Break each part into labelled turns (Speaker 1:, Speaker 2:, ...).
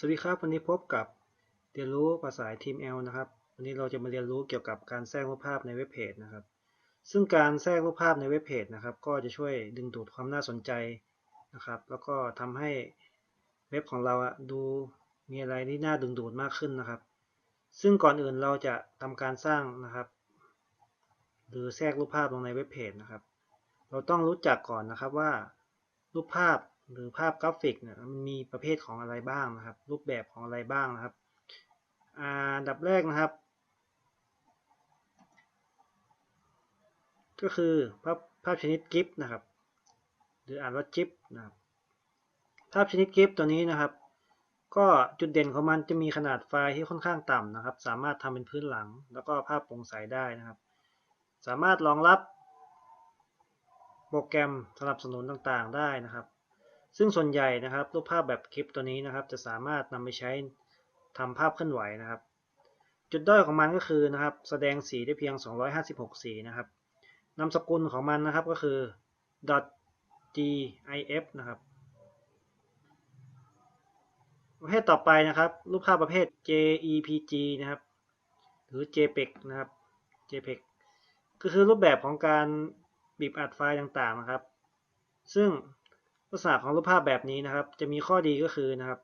Speaker 1: สวัสดีครับ วันนี้พบกับเรียนรู้ภาษาทีม L นะครับ วันนี้เราจะมาเรียนรู้เกี่ยวกับการแทรกรูปภาพในเว็บเพจนะครับ ซึ่งการแทรกรูปภาพในเว็บเพจนะครับ ก็จะช่วยดึงดูดความน่าสนใจนะครับ แล้วก็ทำให้เว็บของเราดูมีอะไรที่น่าดึงดูดมากขึ้นนะครับ ซึ่งก่อนอื่นเราจะทำการสร้างนะครับ หรือแทรกรูปภาพลงในเว็บเพจนะครับ เราต้องรู้จักก่อนนะครับว่ารูปภาพ หรือภาพกราฟิกเนี่ยมันมีประเภทของอะไรบ้างนะครับ รูปแบบของอะไรบ้างนะครับอ่าอันดับแรกนะครับ ก็คือภาพภาพชนิดกิฟนะครับ หรืออ่านว่าจิฟนะครับภาพชนิดกิฟตัวนี้นะครับ ก็จุดเด่นของมันจะมีขนาดไฟล์ที่ค่อนข้างต่ำนะครับ สามารถทำเป็นพื้นหลัง แล้วก็ภาพโปร่งใสได้นะครับ สามารถรองรับโปรแกรมสนับสนุนต่างๆได้นะครับ ซึ่งส่วนใหญ่นะครับรูปภาพแบบคลิปตัวนี้นะครับ จะสามารถนำไปใช้ทำภาพเคลื่อนไหวนะครับ จุดด้อยของมันก็คือนะครับ แสดงสีได้เพียง 256 สีนะครับนามสกุลของมันนะครับก็คือ .gif นะครับประเภทต่อไปนะครับ รูปภาพประเภท JPEG นะครับ หรือ JPEG นะครับ JPEG ก็คือรูปแบบของการบีบอัดไฟล์ต่างๆนะครับ ซึ่ง ลักษณะของรูปภาพแบบนี้นะครับ จะมีข้อดีก็คือนะครับ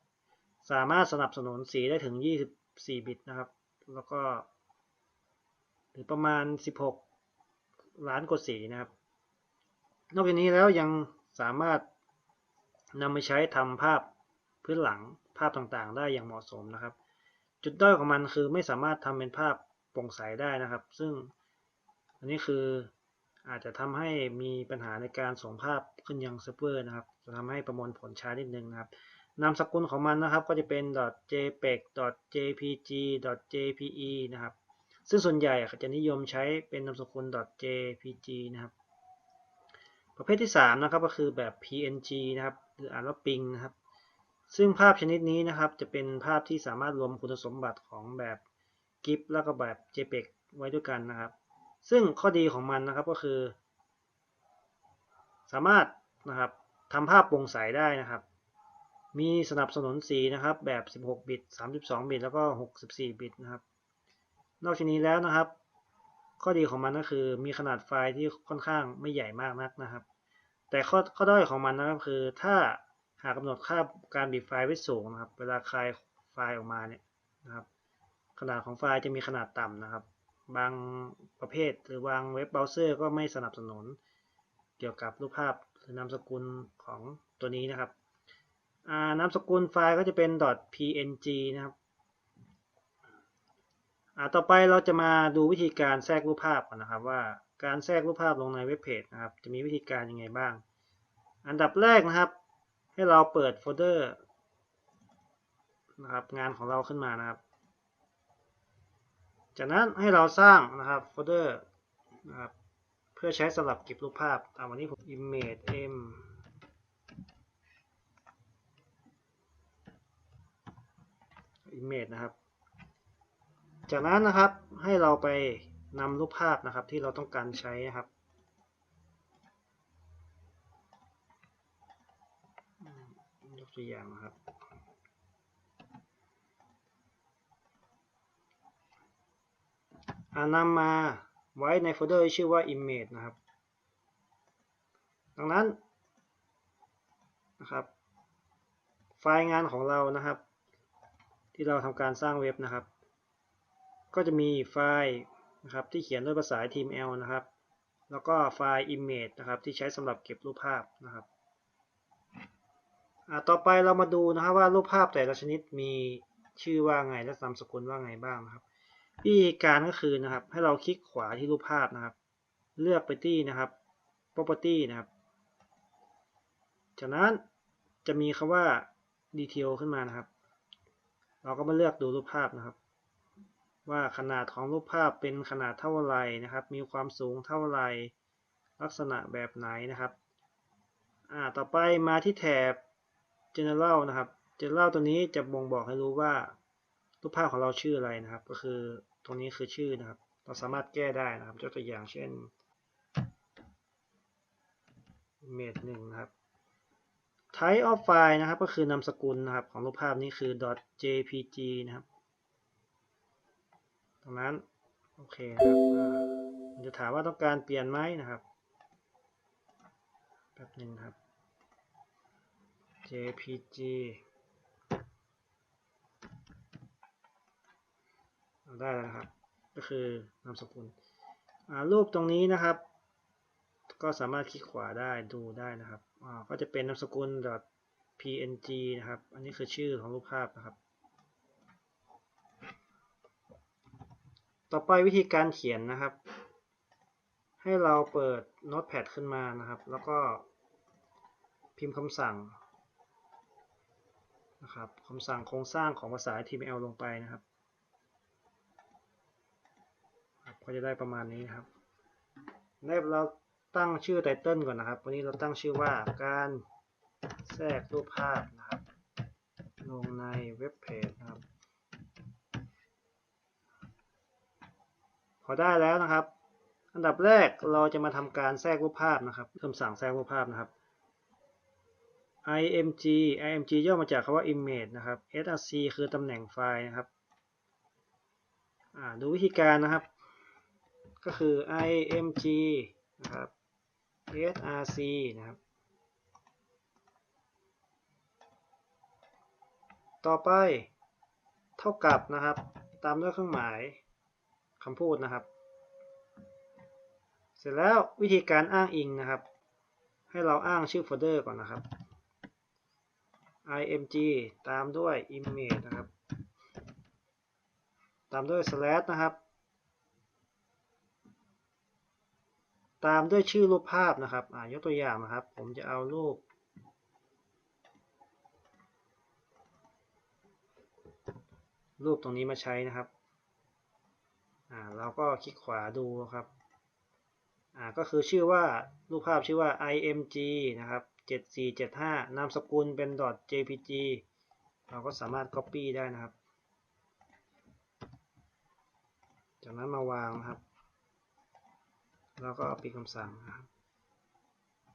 Speaker 1: สามารถสนับสนุนสีได้ถึง 24 บิตนะครับ แล้วก็หรือประมาณ 16 ล้านกว่าสีนะครับ นอกจากนี้แล้วยังสามารถนำไปใช้ทำภาพพื้นหลังภาพต่างๆ ได้อย่างเหมาะสมนะครับ จุดด้อยของมันคือไม่สามารถทำเป็นภาพโปร่งใสได้นะครับ ซึ่งอันนี้คือ อาจจะทำให้มีปัญหาในการส่งภาพขึ้นยังเซิร์ฟเวอร์นะครับจะทำให้ประมวลผลช้านิดนึงนะครับนามสกุลของมันนะครับก็จะเป็น .jpeg .jpg .jpe นะครับ ซึ่งส่วนใหญ่จะนิยมใช้เป็นนามสกุล .jpg นะครับ ประเภทที่ 3 นะครับก็คือแบบ png นะครับหรืออ่านว่า ping นะครับ ซึ่งภาพชนิดนี้นะครับจะเป็นภาพที่สามารถรวมคุณสมบัติของแบบ GIF แล้วก็แบบ JPEG ไว้ด้วยกันนะครับ ซึ่งข้อดีของมันนะครับก็คือ สามารถนะครับทำภาพโปร่งใสได้นะครับ มีสนับสนุนสีนะครับแบบ 16 บิต 32 บิต แล้วก็ 64 บิตนะครับ นอกจากนี้แล้วนะครับ ข้อดีของมันก็คือมีขนาดไฟล์ที่ค่อนข้างไม่ใหญ่มากนักนะครับ แต่ข้อข้อด้อยของมันนะครับคือถ้าหากกำหนดค่าการบีบไฟล์ไว้สูงนะครับ เวลาคลายไฟล์ออกมาเนี่ยนะครับ ขนาดของไฟล์จะมีขนาดต่ำนะครับ บางประเภทหรือบางเว็บเบราว์เซอร์ก็ไม่สนับสนุน เกี่ยวกับรูปภาพหรือนามสกุลของตัวนี้นะครับนามสกุลไฟล์ก็จะเป็น .png นะครับต่อไปเราจะมาดูวิธีการแทรกรูปภาพกันนะครับ ว่าการแทรกรูปภาพลงในเว็บเพจนะครับ จะมีวิธีการยังไงบ้าง อันดับแรกนะครับ ให้เราเปิดโฟลเดอร์นะครับงานของเราขึ้นมานะครับ จากนั้นให้เราสร้างนะครับโฟลเดอร์นะครับเพื่อใช้สำหรับเก็บรูปภาพเอาวันนี้ผม image m image นะครับ จากนั้นนะครับให้เราไปนำรูปภาพนะครับที่เราต้องการใช้นะครับ ยกตัวอย่างนะครับ นำมาไว้ในโฟลเดอร์ที่ชื่อว่า image นะครับ ดังนั้นนะครับ ไฟล์งานของเรานะครับ ที่เราทำการสร้างเว็บนะครับ ก็จะมีไฟล์นะครับที่เขียนด้วยภาษา HTML นะครับ แล้วก็ไฟล์ image นะครับที่ใช้สำหรับเก็บรูปภาพนะครับต่อไปเรามาดูนะครับว่ารูปภาพแต่ละชนิดมีชื่อว่าไงและนามสกุลว่าไงบ้างนะครับ วิธีการก็คือนะครับ ให้เราคลิกขวาที่รูปภาพนะครับ เลือกไปที่นะครับ property นะครับ จากนั้นจะมีคำว่า detail ขึ้นมานะครับ เราก็มาเลือกดูรูปภาพนะครับ ว่าขนาดของรูปภาพเป็นขนาดเท่าไรนะครับ มีความสูงเท่าไรลักษณะแบบไหนนะครับอ่าต่อไปมาที่แถบ general นะครับ general ตัวนี้จะบ่งบอกให้รู้ว่า รูปภาพของเราชื่ออะไรนะครับ ก็คือตรงนี้คือชื่อนะครับ เราสามารถแก้ได้นะครับยกตัวอย่างเช่น image หนึ่งนะครับ type of file นะครับ ก็คือนามสกุลนะครับของรูปภาพนี้คือ .jpg นะครับ ตรงนั้น โอเคนะครับมันจะถามว่าต้องการเปลี่ยนไหมนะครับแป๊บหนึ่งครับ jpg เอา ได้แล้วครับ ก็คือนามสกุลอ่ารูปตรงนี้นะครับ ก็สามารถคลิกขวาได้ดูได้นะครับอ่าก็จะเป็นนามสกุล .png นะครับ อันนี้คือชื่อของรูปภาพนะครับ ต่อไปวิธีการเขียนนะครับ ให้เราเปิด Notepad ขึ้นมานะครับ แล้วก็พิมพ์คำสั่งนะครับคำสั่งโครงสร้างของภาษา HTML ลงไปนะครับครับ ก็จะได้ประมาณนี้ครับได้เราตั้งชื่อไตเติลก่อนนะครับ วันนี้เราตั้งชื่อว่าการแทรกรูปภาพนะครับ ลงในเว็บเพจนะครับ พอได้แล้วนะครับ อันดับแรกเราจะมาทำการแทรกรูปภาพนะครับคำสั่งแทรกรูปภาพนะครับ img img ย่อมาจากคำว่า image นะครับ src คือตำแหน่งไฟล์นะครับดูวิธีการนะครับ ก็คือ img นะครับ src นะครับ ต่อไปเท่ากับนะครับ ตามด้วยเครื่องหมายคำพูดนะครับ เสร็จแล้ววิธีการอ้างอิงนะครับ ให้เราอ้างชื่อโฟลเดอร์ก่อนนะครับ img ตามด้วย image นะครับ ตามด้วย slash นะครับ ตามด้วยชื่อรูปภาพนะครับยกตัวอย่างนะครับ ผมจะเอารูป รูปตรงนี้มาใช้นะครับอ่าเราก็คลิกขวาดูครับอ่าก็คือชื่อว่ารูปภาพชื่อว่า img นะครับ7475 นามสกุลเป็น .jpg เราก็สามารถ copy ได้นะครับ จากนั้นมาวางนะครับ แล้วก็เอาปิดคำสั่งนะครับ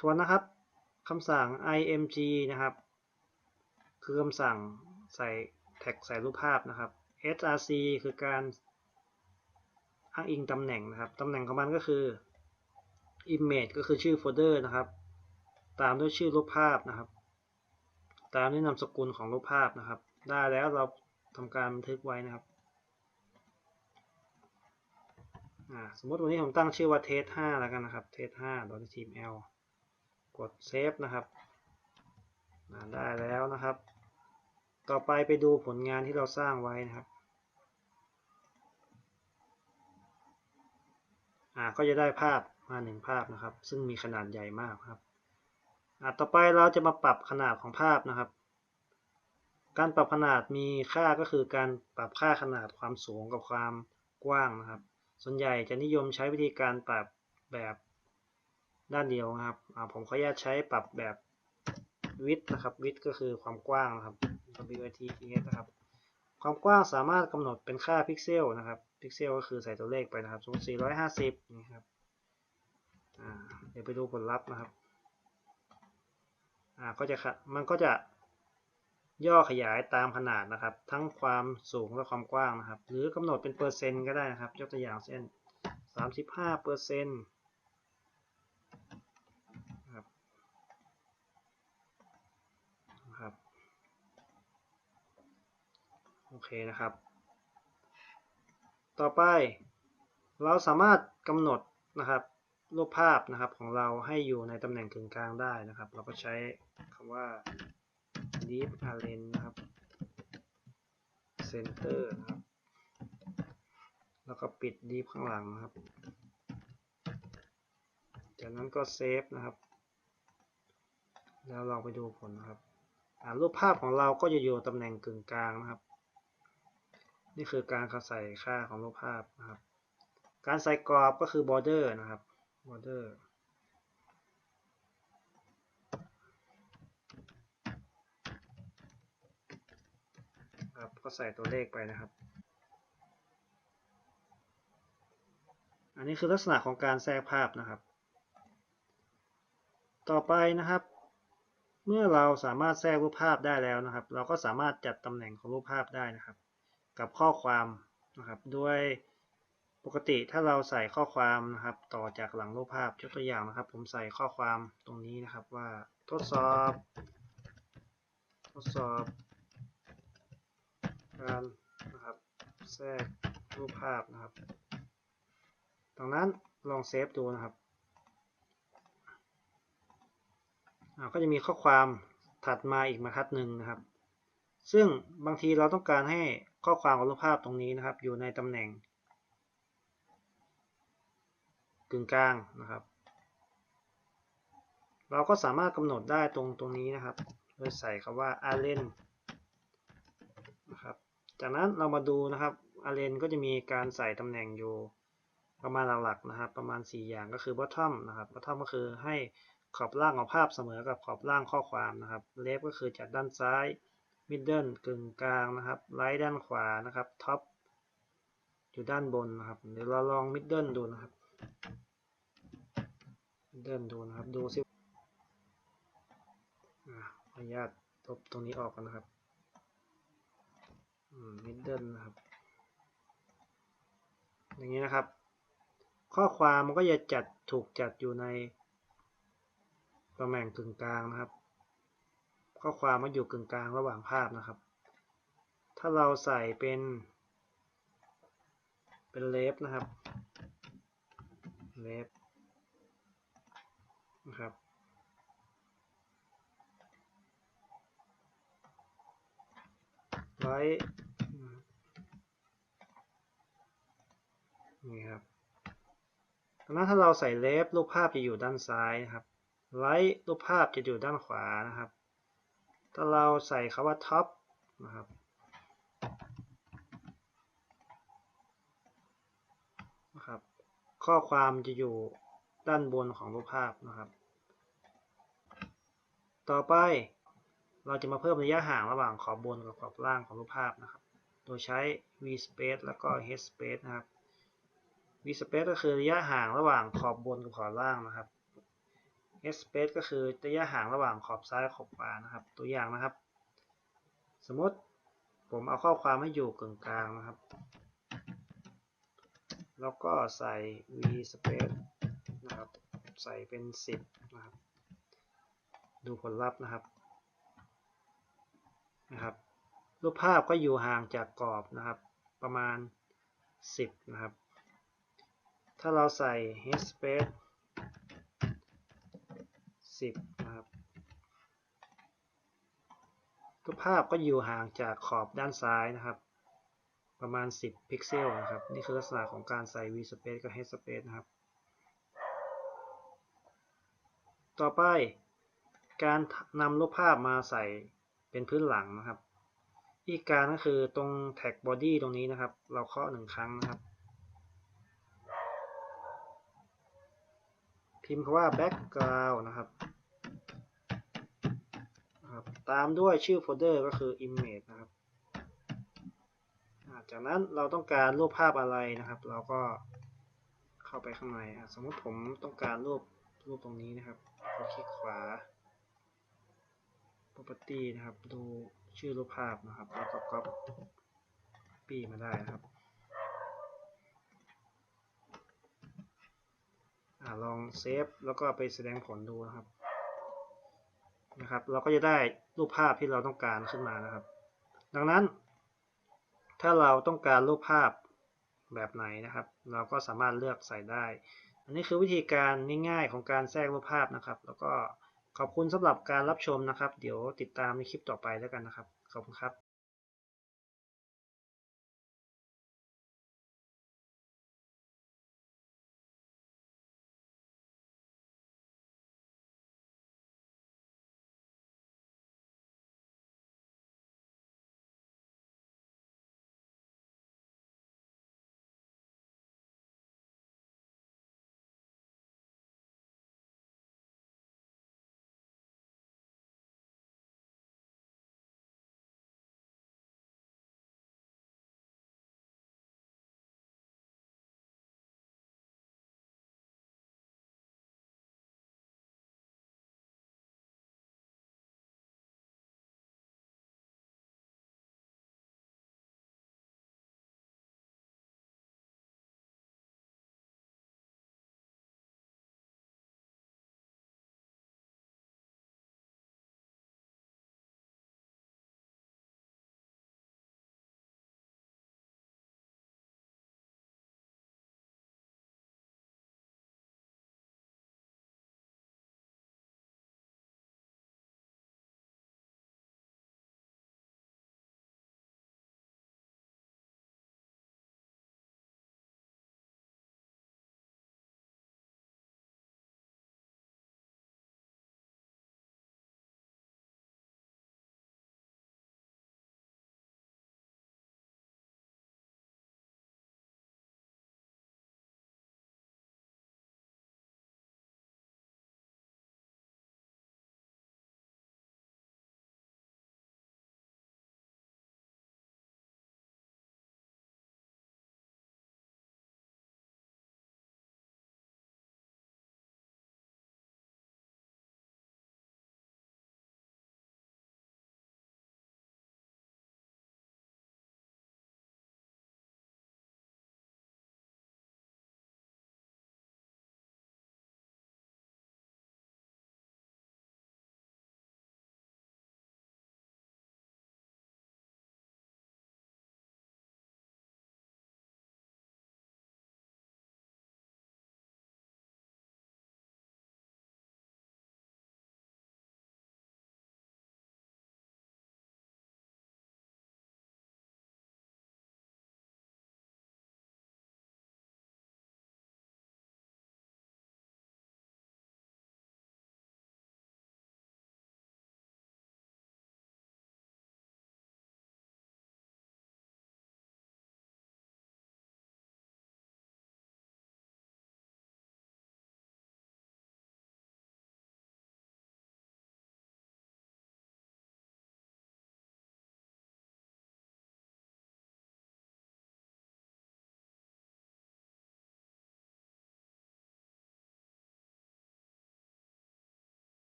Speaker 1: ทวนนะครับคำสั่ง img นะครับ คือคำสั่งใส่แท็กใส่รูปภาพนะครับ src คือการอ้างอิงตำแหน่งนะครับ ตำแหน่งของมันก็คือ image ก็คือชื่อโฟลเดอร์นะครับ ตามด้วยชื่อรูปภาพนะครับ ตามด้วยนามสกุลของรูปภาพนะครับ ได้แล้วเราทำการบันทึกไว้นะครับ สมมติวันนี้ผมตั้งชื่อว่าเทส5แล้วกันนะครับเทส5 .html กดเซฟนะครับได้แล้วนะครับ ต่อไปไปดูผลงานที่เราสร้างไว้นะครับอ่าก็จะได้ภาพมาหนึ่งภาพนะครับ ซึ่งมีขนาดใหญ่มากครับอ่าต่อไปเราจะมาปรับขนาดของภาพนะครับ การปรับขนาดมีค่าก็คือการปรับค่าขนาดความสูงกับความกว้างนะครับ ส่วนใหญ่จะนิยมใช้วิธีการปรับแบบด้านเดียวนะครับผมขออนุญาตใช้ปรับแบบวิดนะครับวิดก็คือความกว้างนะครับ wit นะครับความกว้างสามารถกำหนดเป็นค่าพิกเซลนะครับพิกเซลก็คือใส่ตัวเลขไปนะครับสมมติ450นี่ครับเดี๋ยวไปดูผลลัพธ์นะครับก็จะมันก็จะ ย่อขยายตามขนาดนะครับ ทั้งความสูงและความกว้างนะครับ หรือกำหนดเป็นเปอร์เซ็นต์ก็ได้นะครับ ยกตัวอย่างเช่น 35เปอร์เซ็นต์ครับโอเคนะครับ ต่อไป เราสามารถกำหนดนะครับรูปภาพนะครับของเราให้อยู่ในตำแหน่งกึ่งกลางได้นะครับ เราก็ใช้คำว่า deep align นะครับ center นะครับ แล้วก็ปิด deep ข้างหลังนะครับ จากนั้นก็เซฟนะครับ แล้วเราไปดูผลนะครับรูปภาพของเราก็จะอยู่ตำแหน่งกึ่งกลางนะครับ นี่คือการใส่ค่าของรูปภาพนะครับ การใส่กรอบก็คือ border นะครับ border ครับ ก็ใส่ตัวเลขไปนะครับ อันนี้คือลักษณะของการแทรกภาพนะครับ ต่อไปนะครับ เมื่อเราสามารถแทรกรูปภาพได้แล้วนะครับ เราก็สามารถจัดตำแหน่งของรูปภาพได้นะครับ กับข้อความนะครับด้วยปกติถ้าเราใส่ข้อความนะครับต่อจากหลังรูปภาพยกตัวอย่างนะครับ ผมใส่ข้อความตรงนี้นะครับว่าทดสอบ ทดสอบ การนะครับแทรกรูปภาพนะครับดังนั้นลองเซฟดูนะครับก็จะมีข้อความถัดมาอีกบรรทัดหนึ่งนะครับ ซึ่งบางทีเราต้องการให้ข้อความของรูปภาพตรงนี้นะครับ อยู่ในตำแหน่ง กึ่งกลางนะครับ เราก็สามารถกำหนดได้ตรงตรงนี้นะครับ โดยใส่คำว่า arrange น จากนั้นเรามาดูนะครับ arrange ก็จะมีการใส่ตำแหน่งอยู่ประมาณหลักๆนะครับ ประมาณ 4 อย่างก็คือ bottom นะครับ bottom ก็คือให้ขอบล่างของภาพเสมอกับขอบล่างข้อความนะครับ left ก็คือจากด้านซ้าย middle กึ่งกลางนะครับ right ด้านขวานะครับ top อยู่ด้านบนนะครับ เดี๋ยวเราลอง middle ดูนะครับ middle ดูนะครับ ดูซิอ่าขออนุญาตลบตรงนี้ออกกันนะครับ ม middle นะครับ อย่างนี้นะครับ ข้อความมันก็จะจัดถูกจัดอยู่ในตำแหน่งกึ่งกลางนะครับ ข้อความมันอยู่กึ่งกลางระหว่างภาพนะครับ ถ้าเราใส่เป็น เป็นเลฟนะครับเลฟนะครับไว้ นี่ครับดังนั้นถ้าเราใส่เลฟรูปภาพจะอยู่ด้านซ้ายนะครับไลท์รูปภาพจะอยู่ด้านขวานะครับ ถ้าเราใส่คำว่าท็อปนะครับนะครับ ข้อความจะอยู่ด้านบนของรูปภาพนะครับ ต่อไปเราจะมาเพิ่มระยะห่างระหว่างขอบบนกับขอบล่างของรูปภาพนะครับ โดยใช้ v space แล้วก็ h space นะครับ v space ก็คือระยะห่างระหว่างขอบบนกับขอบล่างนะครับ h space ก็คือระยะห่างระหว่างขอบซ้ายกับขอบขวานะครับ ตัวอย่างนะครับ สมมติผมเอาข้อความให้อยู่กึ่งกลางนะครับ แล้วก็ใส่ v space นะครับ ใส่เป็น 10 นะครับ ดูผลลัพธ์นะครับ นะครับ รูปภาพก็อยู่ห่างจากกรอบนะครับ ประมาณ 10 นะครับ ถ้าเราใส่ h space 10 นะครับรูปภาพก็อยู่ห่างจากขอบด้านซ้ายนะครับ ประมาณ 10 พิกเซลนะครับ นี่คือลักษณะของการใส่ v space กับ h space นะครับ ต่อไปการนำรูปภาพมาใส่เป็นพื้นหลังนะครับ อีกการก็คือตรงแท็กบอดี้ตรงนี้นะครับ เราเคาะหนึ่งครั้งนะครับ พิมพ์คำว่า background นะครับครับ ตามด้วยชื่อโฟลเดอร์ก็คือ image นะครับ จากนั้นเราต้องการรูปภาพอะไรนะครับ เราก็เข้าไปข้างในสมมติผมต้องการรูปรูปตรงนี้นะครับกดคลิกขวา property นะครับ ดูชื่อรูปภาพนะครับ แล้วก็ copy มาได้นะครับ อลองเซฟแล้วก็ไปแสดงผลดูนะครับ นะครับ เราก็จะได้รูปภาพที่เราต้องการขึ้นมานะครับ ดังนั้น ถ้าเราต้องการรูปภาพแบบไหนนะครับ เราก็สามารถเลือกใส่ได้ อันนี้คือวิธีการง่ายๆของการแทรกรูปภาพนะครับ แล้วก็ขอบคุณสำหรับการรับชมนะครับ เดี๋ยวติดตามในคลิปต่อไปแล้วกันนะครับ ขอบคุณครับ